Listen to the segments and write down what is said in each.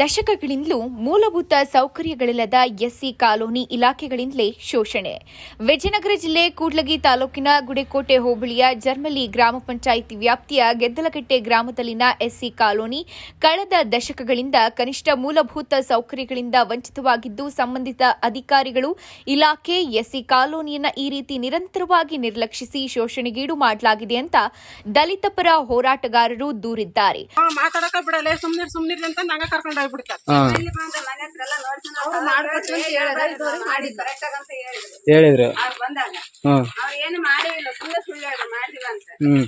ದಶಕಗಳಿಂದಲೂ ಮೂಲಭೂತ ಸೌಕರ್ಯಗಳಿಲ್ಲದ SC colony ಇಲಾಖೆಗಳಿಂದಲೇ ಶೋಷಣೆ. ವಿಜಯನಗರ ಜಿಲ್ಲೆ ಕೂಡ್ಲಗಿ ತಾಲೂಕಿನ ಗುಡೆಕೋಟೆ ಹೋಬಳಿಯ ಜರ್ಮಲಿ ಗ್ರಾಮ ಪಂಚಾಯಿತಿ ವ್ಯಾಪ್ತಿಯ ಗೆದ್ದಲಕಟ್ಟೆ ಗ್ರಾಮದಲ್ಲಿನ ಎಸ್ಸಿ ಕಾಲೋನಿ ಕಳೆದ ದಶಕಗಳಿಂದ ಕನಿಷ್ಠ ಮೂಲಭೂತ ಸೌಕರ್ಯಗಳಿಂದ ವಂಚಿತವಾಗಿದ್ದು, ಸಂಬಂಧಿತ ಅಧಿಕಾರಿಗಳು ಇಲಾಖೆ ಎಸ್ಸಿ ಕಾಲೋನಿಯನ್ನು ಈ ರೀತಿ ನಿರಂತರವಾಗಿ ನಿರ್ಲಕ್ಷಿಸಿ ಶೋಷಣೆಗೀಡು ಮಾಡಲಾಗಿದೆ ಅಂತ ದಲಿತ ಪರ ಹೋರಾಟಗಾರರು ದೂರಿದ್ದಾರೆ. ಅವ ಮಾತಾಡಕ ಬಿಡಲ್ಲ ಸುಮ್ನಿರ್ ಸುಮ್ನಿರ್ ಅಂತ ನಂಗ ಕರ್ಕೊಂಡ್ ಹೋಗ್ಬಿಡ್ತಾರ ಹಾ ಅವ್ರು ಮಾಡ್ಬೇಕು ಅಂತ ಹೇಳಿದ್ರೆ. ಹ್ಮ್ ಅವ್ರು ಏನು ಮಾಡಿಲ್ಲ ಸುಮ್ಮನೆ ಸುಳ್ಳು ಹೇಳಿ ಮಾಡಿಲ್ಲ ಅಂತ. ಹ್ಮ್.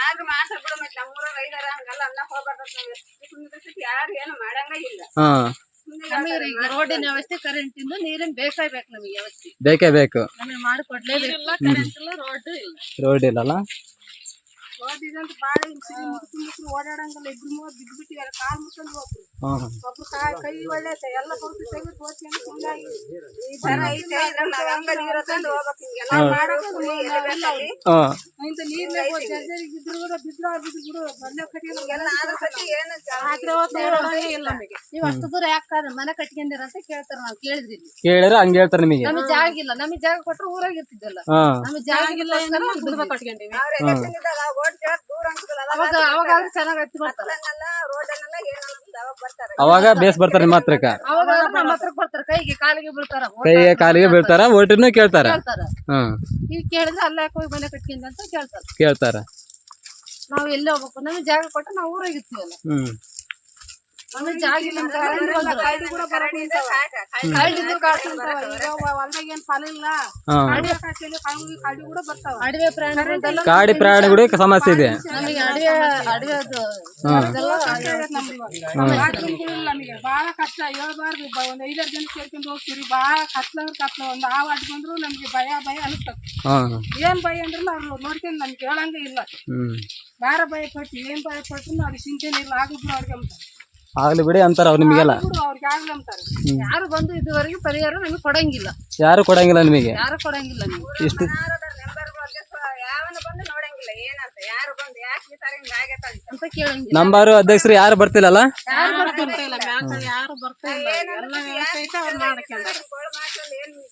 ಆದ್ರೂ ಮಾತಾಡ್ ಬಿಡ ಮತ್ತೆ ನಮ್ಮೂರ ರೈತರ ಹಂಗೆಲ್ಲ ಅನ್ನ ಹೋಗ್ಬಾರ್ದು ಸುಮ್ಮನೆ ಯಾರು ಏನು ಮಾಡಂಗ ಇಲ್ಲ. ಹಾ. ರೋಡಿನ ವ್ಯವಸ್ಥೆ ಕರೆಂಟ್ ಇಂದ ನೀರಿನ ನಮಗೆ ಬೇಕೇ ಬೇಕು. ನಮಗೆ ಮಾಡಿಕೊಡ್ಲೇಬೇಕು. ಕರೆಂಟ್ ಇಲ್ಲ ರೋಡ್ ಇಲ್ಲ. ರೋಡ್ ಇಲ್ಲಲ್ಲ? ಇದಂತ ಬಾಳ ಮುಸ್ರಿ ಓಡಾಡಂಗಲ್ಲ ಇಬ್ರು ಮೂವರ್ ಬಿದ್ದು ಬಿಟ್ಟಿದ್ದಾರೆ ಕಾಲ್ ಮುಟ್ಕೊಂಡು ಹೋಗ್ರು ಹಾ ಒಬ್ರು ಕೈ ಕೈ ಒಳ್ಳೆ ಎಲ್ಲ ಕೊಡ್ತು ತೆಗೆದು ತೋರ್ಸ್ಕೊಂಡು ಹಿಂಗಾಗಿ ಈ ತರ ಐತೆ ಇದ್ರಲ್ಲಿ ನಾವ್ ಹಂಗ ನೀರು ತಂದು ಹೋಗ್ಬೇಕು. ಹಿಂಗೆಲ್ಲ ಮಾಡಕ್ಕೆ ನಾವೆಲ್ಲ ಹಾ ಇಂಥ ನೀರ್ನೇ ಜರ್ಜರಿಗೆ ಬಿದ್ರು ಕೂಡ ಬಿದ್ರು ಅವ್ರು ಬಿದ್ರು ಬಿಡು ಬಂದೆ ಕಟ್ಟಿಗೆ ಇಲ್ಲ. ನಮಗೆ. ನೀವು ಅಷ್ಟು ದೂರ ಯಾಕೆ ಮನೆ ಕಟ್ಕೊಂಡಿರ ಅಂತ ಕೇಳ್ತಾರ ನಾವು ಕೇಳಿದ್ರಿ. ಕೇಳಿದ್ರೆ ಹಂಗೆ ಹೇಳ್ತಾರೆ ನಿಮಗೆ. ನಮಗೆ ಜಾಗ ಇಲ್ಲ ನಮಗೆ ಜಾಗ ಕೊಟ್ರೆ ಊರಾಗ ಇರ್ತಿದ್ದಲ್ಲ. ನಮಗೆ ಜಾಗ ಇಲ್ಲ ಕಟ್ಕೊಂಡಿವಿ. ಅವ್ರ ಎಲೆಕ್ಷನ್ ಇದ್ದಾಗ ಓಟ್ ಕೇಳಕ್ ದೂರ ಅನ್ಸಲ್ಲ ಅವಾಗ ಅವಾಗ ಚೆನ್ನಾಗಿ ಹತ್ತಿ ಏನು ಅವಾಗ ಬೇಸ್ ಬರ್ತಾರೆ ನಿಮ್ಮ ಹತ್ರಕ್ಕ. ಅವಾಗ ಆದ್ರೆ ನಮ್ಮ ಹತ್ರಕ್ ಬರ್ತಾರೆ. ಕೈಗೆ ಕಾಲಿಗೆ ಬೀಳ್ತಾರ. ಕೈಗೆ ಕಾಲಿಗೆ ಬೀಳ್ತಾರ ಓಟನ್ನು ಕೇಳ್ತಾರ. ಕೇಳ್ತಾರ. ಹ್ಮ್. ಈಗ ಕೇಳಿದ್ರೆ ಅಲ್ಲ ಯಾಕೆ ಹೋಗಿ ಮನೆ ಅಂತ ಕೇಳ್ತಾರ. ಕೇಳ್ತಾರ. ನಾವು ಎಲ್ಲಿ ಹೋಗ್ಬೇಕು? ನಮ್ಗೆ ಜಾಗ ಕೊಟ್ಟು ನಾವು ಊರಾಗಿರ್ತೀವಲ್ಲ ಹ್ಮ್. ಅಂತ ಕಳ್ಳಿ ಕೂಡ ಕರಡಿ ಇದೆ ಸಾಕ ಕಳ್ಳಿದ್ದು ಕಾಡ್ತಿರ್ತಾವ. ಈಗ ಹೊಲ್ದಾಗ ಏನ್ ಫಲ ಇಲ್ಲ. ಹಾ. ಅಡವೆ ಕಾಡ್ತಿಲ್ಲ, ಕಾಡು ಕಾಡು ಕೂಡ ಬರ್ತಾವ. ಅಡವೆ ಪ್ರಾಣಿಗಳೆಲ್ಲ ಕಾಡಿ ಪ್ರಾಣಿಗಳಿಗೆ ಸಮಸ್ಯೆ ಇದೆ. ನಮಗೆ ಅಡವೆ ಅಡವೆ ಅದು ನಮಗೆ. ಬಹಳ ಕಷ್ಟ ಹೇಳ್ಬಾರ್ದು. ಬ- ಒಂದ್ ಐದಾರು ಜನ ಸೇರ್ಕೊಂಡು ಹೋಗ್ತೀವಿ ಬಹಳ ಕತ್ಲ ಕತ್ಲ. ಒಂದ್ ಹಾವು ಅಡ್ ಬಂದ್ರು ನಮ್ಗೆ ಭಯ ಭಯ ಅನಿಸ್ತದೆ. ಹಾ. ಏನ್ ಭಯ ಅಂದ್ರೆ ಅವ್ರು ನೋಡ್ಕೊಂಡು ನಮ್ಗೆ ಹೇಳಂಗೆ ಇಲ್ಲ. ಹ್ಮ್. ಬಾರ ಭಯ ಪಟ್ಟು ಏನ್ ಭಯ ಪಟ್ರು ಅವ್ರಿಗೆ ಚಿಂತೆ ಇಲ್ಲ ಆಗಿದ್ರು ಅವ್ರಿಗೆ ಅಂತಾರೆ ಆಗ್ಲಿ ಬಿಡಿ ಅಂತಾರ ಅವ್ರು ನಿಮಗೆಲ್ಲ. ಬಿಡು ಅವ್ರಿಗೆ ಆಗ್ಲಿ ಅಂತಾರೆ. ಯಾರು ಬಂದು ಇದುವರೆಗೂ ಪರಿಹಾರ ನಮಗೆ ಕೊಡಂಗಿಲ್ಲ. ಯಾರು ಕೊಡಂಗಿಲ್ಲ ನಿಮಗೆ? ಯಾರು ಕೊಡಂಗಿಲ್ಲ ನೀವು. ಇಷ್ಟು ನೆಂಬರ್ ಯಾವನ ಬಂದು ನೋಡಂಗಿಲ್ಲ ಏನಂತ ಯಾರು ಬಂದು ಯಾಕೆ ಈ ತರ ಹಿಂಗ ಆಗೈತ ಅಂತ ಅಂತ ಕೇಳಂಗಿಲ್ಲ ನಂಬಾರು ಅಧ್ಯಕ್ಷರು ಯಾರು ಬರ್ತಿಲ್ಲಲ್ಲ ಯಾರು ಬರ್ತಾ ಇಲ್ಲ ಯಾರು ಬರ್ತಾ ಇಲ್ಲ ಎಲ್ಲ ವ್ಯವಸ್ಥೆ ಐತೆ ಅವ್ರು ಮಾಡ್ಕೊಂಡಾರ ಗೋಳ್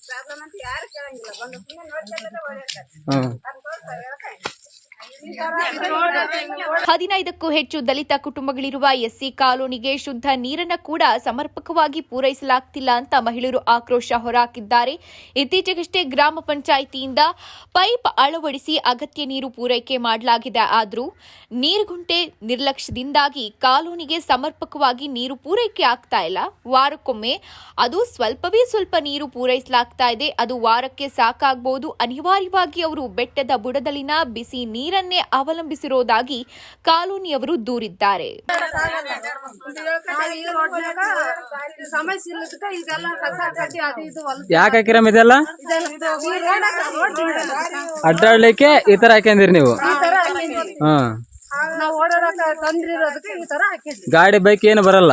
ಪ್ರಾಬ್ಲಮ್ ಅಂತ ಯಾರು ಕೇಳಂಗಿಲ್ಲ. ಬಂದು ಸುಮ್ಮನೆ ನೋಡ್ಕೊಂಡ್ರೆ ಒಳ್ಳೆಯದು ಹ್ಮ್. ಹದಿನೈದಕ್ಕೂ ಹೆಚ್ಚು ದಲಿತ ಕುಟುಂಬಗಳಿರುವ ಎಸ್ಸಿ ಕಾಲೋನಿಗೆ ಶುದ್ಧ ನೀರನ್ನು ಕೂಡ ಸಮರ್ಪಕವಾಗಿ ಪೂರೈಸಲಾಗ್ತಿಲ್ಲ ಅಂತ ಮಹಿಳೆಯರು ಆಕ್ರೋಶ ಹೊರಹಾಕಿದ್ದಾರೆ. ಇತ್ತೀಚೆಗಷ್ಟೇ ಗ್ರಾಮ ಪಂಚಾಯಿತಿಯಿಂದ ಪೈಪ್ ಅಳವಡಿಸಿ ಅಗತ್ಯ ನೀರು ಪೂರೈಕೆ ಮಾಡಲಾಗಿದೆ. ಆದರೂ ನೀರ್ಗುಂಟೆ ನಿರ್ಲಕ್ಷ್ಯದಿಂದಾಗಿ ಕಾಲೋನಿಗೆ ಸಮರ್ಪಕವಾಗಿ ನೀರು ಪೂರೈಕೆ ಆಗ್ತಾ ಇಲ್ಲ. ವಾರಕ್ಕೊಮ್ಮೆ ಅದು ಸ್ವಲ್ಪವೇ ಸ್ವಲ್ಪ ನೀರು ಪೂರೈಸಲಾಗ್ತಾ ಇದೆ. ಅದು ವಾರಕ್ಕೆ ಸಾಕಾಗಬಹುದು ಅನಿವಾರ್ಯವಾಗಿ ಅವರು ಬೆಟ್ಟದ ಬುಡದಲ್ಲಿನ ಬಿಸಿ ನೀರನ್ನೇ ಅವಲಂಬಿಸಿರೋದಾಗಿ ಕಾಲೋನಿಯವರು ದೂರಿದ್ದಾರೆ. ಇದೆಲ್ಲ? ಅಡ್ಡಾಡ್ಲಿಕ್ಕೆ ಈ ತರ ಹಾಕ್ಯಂದಿರಿ ನೀವು. ಗಾಡಿ ಬೈಕ್ ಏನು ಬರಲ್ಲ.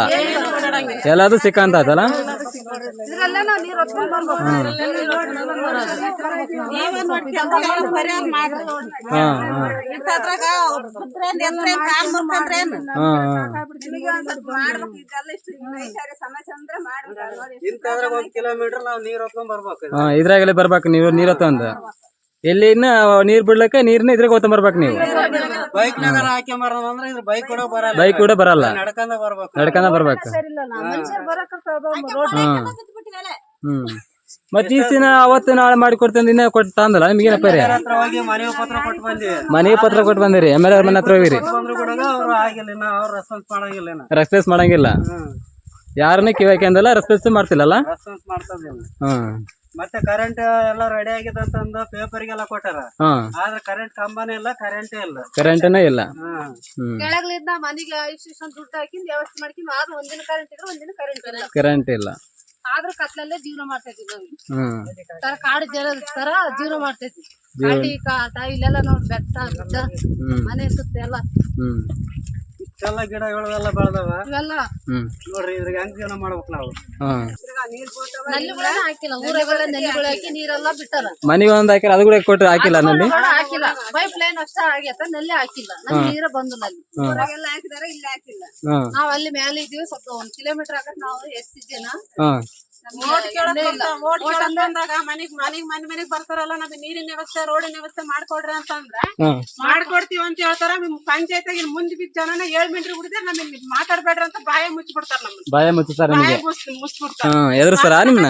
ಎಲ್ಲಾದ್ರೂ ಸಿಕ್ಕಂತ ಆತಲ್ಲ ಇದ್ರಲ್ಲೇ ನಾವು ನೀರು ಹೊತ್ಕೊಂಡ್ ಇದ್ರಾಗಲೇ ಬರ್ಬೇಕು. ನೀವು ನೀರ್ ಹೊತ್ತಂದ. ಎಲ್ಲಿ ಇನ್ನ ನೀರ್ ಬಿಡ್ಲಕ್ಕ ನೀರ್ನ ಇದ್ರೆ ಹೊತ್ತ ಬರ್ಬೇಕು ನೀವು. ಬೈಕ್ ಅಂದ್ರೆ ಇದ್ರ ಬೈಕ್ ಕೂಡ ಬರಲ್ಲ. ಬೈಕ್ ಕೂಡ ಬರಲ್ಲ. ನಡ್ಕೊಂಡ ಬರ್ಬೇಕು. ನಡ್ಕೊಂಡ ಬರ್ಬೇಕು. ಮನುಷ್ಯರು ಬರಕ ರೋಡ್ ಹ್ಮ್. ಮತ್ತೆ ಈ ದಿನ ಅವತ್ತು ನಾಳೆ ಮಾಡಿ ಕೊಡ್ತೇನೆ ಇನ್ನ ಕೊಟ್ಟು ತಂದಲ್ಲ ನಿಮ್ಗೇನ ಪರಿಹಾರ ಹತ್ರ ಹೋಗಿ ಮನವಿ ಪತ್ರ ಕೊಟ್ಟು ಬಂದಿ ಮನೆ ಪತ್ರ ಕೊಟ್ಟು ಬಂದಿರಿ ಎಂ ಎಲ್ ಮನೆ ಹತ್ರ ಹೋಗಿರಿ. ಅವ್ರು ರೆಸ್ಪಾನ್ಸ್ ಮಾಡಂಗಿಲ್ಲ ಯಾರನ್ನ ಕಿವಾಕ್ಯಂದಲ್ಲ ಅಂದಲ್ಲ ಮಾಡ್ತಿಲ್ಲಲ್ಲ? ರೆಸ್ಪಾನ್ಸ್ ಮಾಡ್ತದಿಲ್ಲ ಹ್ಮ್. ಮತ್ತೆ ಕರೆಂಟ್ ಎಲ್ಲ ರೆಡಿ ಆಗಿದೆ ಅಂತಂದು ಪೇಪರ್ಗೆಲ್ಲ ಕೊಟ್ಟಾರ. ಆದ್ರೆ ಕರೆಂಟ್ ಕಂಬನೇ ಇಲ್ಲ ಕರೆಂಟೇ ಇಲ್ಲ. ಕರೆಂಟನೇ ಇಲ್ಲ. ಕೆಳಗ್ಲಿಂದ ಮನೆಗೆ ಇಷ್ಟು ದುಡ್ಡು ಹಾಕಿಂದ ವ್ಯವಸ್ಥೆ ಮಾಡ್ಕೊಂಡು ಆದ್ರೂ ಒಂದಿನ ಕರೆಂಟ್ ಇದ್ರೆ ಒಂದಿನ ಕರೆಂಟ್ ಇಲ್ಲ ಕರೆಂಟ್ ಇಲ್ಲ. ಆದ್ರೂ ಕತ್ಲಲ್ಲೇ ಜೀವನ ಮಾಡ್ತಾ ಇದ್ವಿ ನಾವು. ಹ್ಮ್. ತರ ಕಾಡು ಜನ ತರ ಜೀವನ ಮಾಡ್ತಾ ಇದ್ವಿ ಇಲ್ಲೆಲ್ಲ ನೋಡಿ ಬೆಟ್ಟ ಮನೆ ಸುತ್ತ ಎಲ್ಲ ಹ್ಮ್. ಇಷ್ಟೆಲ್ಲ ಗಿಡಗಳು ಎಲ್ಲ ಬೆಳೆದವ. ಇವೆಲ್ಲ ಹ್ಮ್. ನೋಡ್ರಿ ಇದ್ರಾಗ ಹೆಂಗ್ ಜೀವನ ಮಾಡ್ಬೇಕು ನಾವು. ಹ್ಮ್ ನಲ್ಲಿಗಳನ್ನ ಹಾಕಿಲ್ಲ ಊರಾಗೆಲ್ಲ ನಲ್ಲಿಗಳು ಹಾಕಿ ನೀರೆಲ್ಲ ಬಿಟ್ಟಾರ ಮನೆಗೆ ಒಂದ್ ಹಾಕಿಲ್ಲ ಅದು ಕೂಡ ಕೊಟ್ಟರೆ ಹಾಕಿಲ್ಲ ನಲ್ಲಿ? ಕೂಡ ಹಾಕಿಲ್ಲ. ಪೈಪ್ ಲೈನ್ ಅಷ್ಟೇ ಆಗೈತೆ ನಲ್ಲಿ ಹಾಕಿಲ್ಲ. ನಮ್ಗೆ ನೀರ ಬಂದು ನಲ್ಲಿ. ಊರಾಗೆಲ್ಲ ಹಾಕಿದಾರ ಇಲ್ಲಿ ಹಾಕಿಲ್ಲ. ಹ್ಮ್ ನಾವ್ ಅಲ್ಲಿ ಮೇಲೆ ಇದೀವಿ ಸ್ವಲ್ಪ ಒಂದ್ ಕಿಲೋಮೀಟರ್ ಆಗತ್ ನಾವು ಎಷ್ಟ್ ಜನ ಹ್ಮ್ ಓಟ್ ಓಟ್ ಕೇಳಂದಾಗ ಮನಿಗ್ ಮನಿಗ್ ಮನೆ ಮನೆಗ್ ಬರ್ತಾರಲ್ಲ ನಮ್ಗೆ ನೀರಿನ ವ್ಯವಸ್ಥೆ ರೋಡಿನ ವ್ಯವಸ್ಥೆ ಮಾಡ್ಕೊಡ್ರಿ ಅಂತಂದ್ರ ಮಾಡ್ಕೊಡ್ತೀವಿ ಅಂತ ಹೇಳ್ತಾರ. ನಿಮ್ ಪಂಚಾಯತ್ ಮುಂದ್ ಬಿದ್ದ ಜನನ ಏಳ್ ಮಿಂಟ್ರಿ ಬಿಡಿದ್ರೆ ನಮಗೆ ಮಾತಾಡ್ಬೇಡ್ರಿ ಅಂತ ಬಾಯ ಮುಚ್ಚಿಬಿಡ್ತಾರ ನಮ್ಮನ್ನ ಬಾಯ ಮುಚ್ಚುತ್ತಾರೆ ನಿಮಗೆ. ಮುಚ್ಚಿ ಮುಚ್ಚಿಬಿಡ್ತಾರ ಎದುರು ಎದುರಿಸ್ತಾರ ನಿಮ್ನ.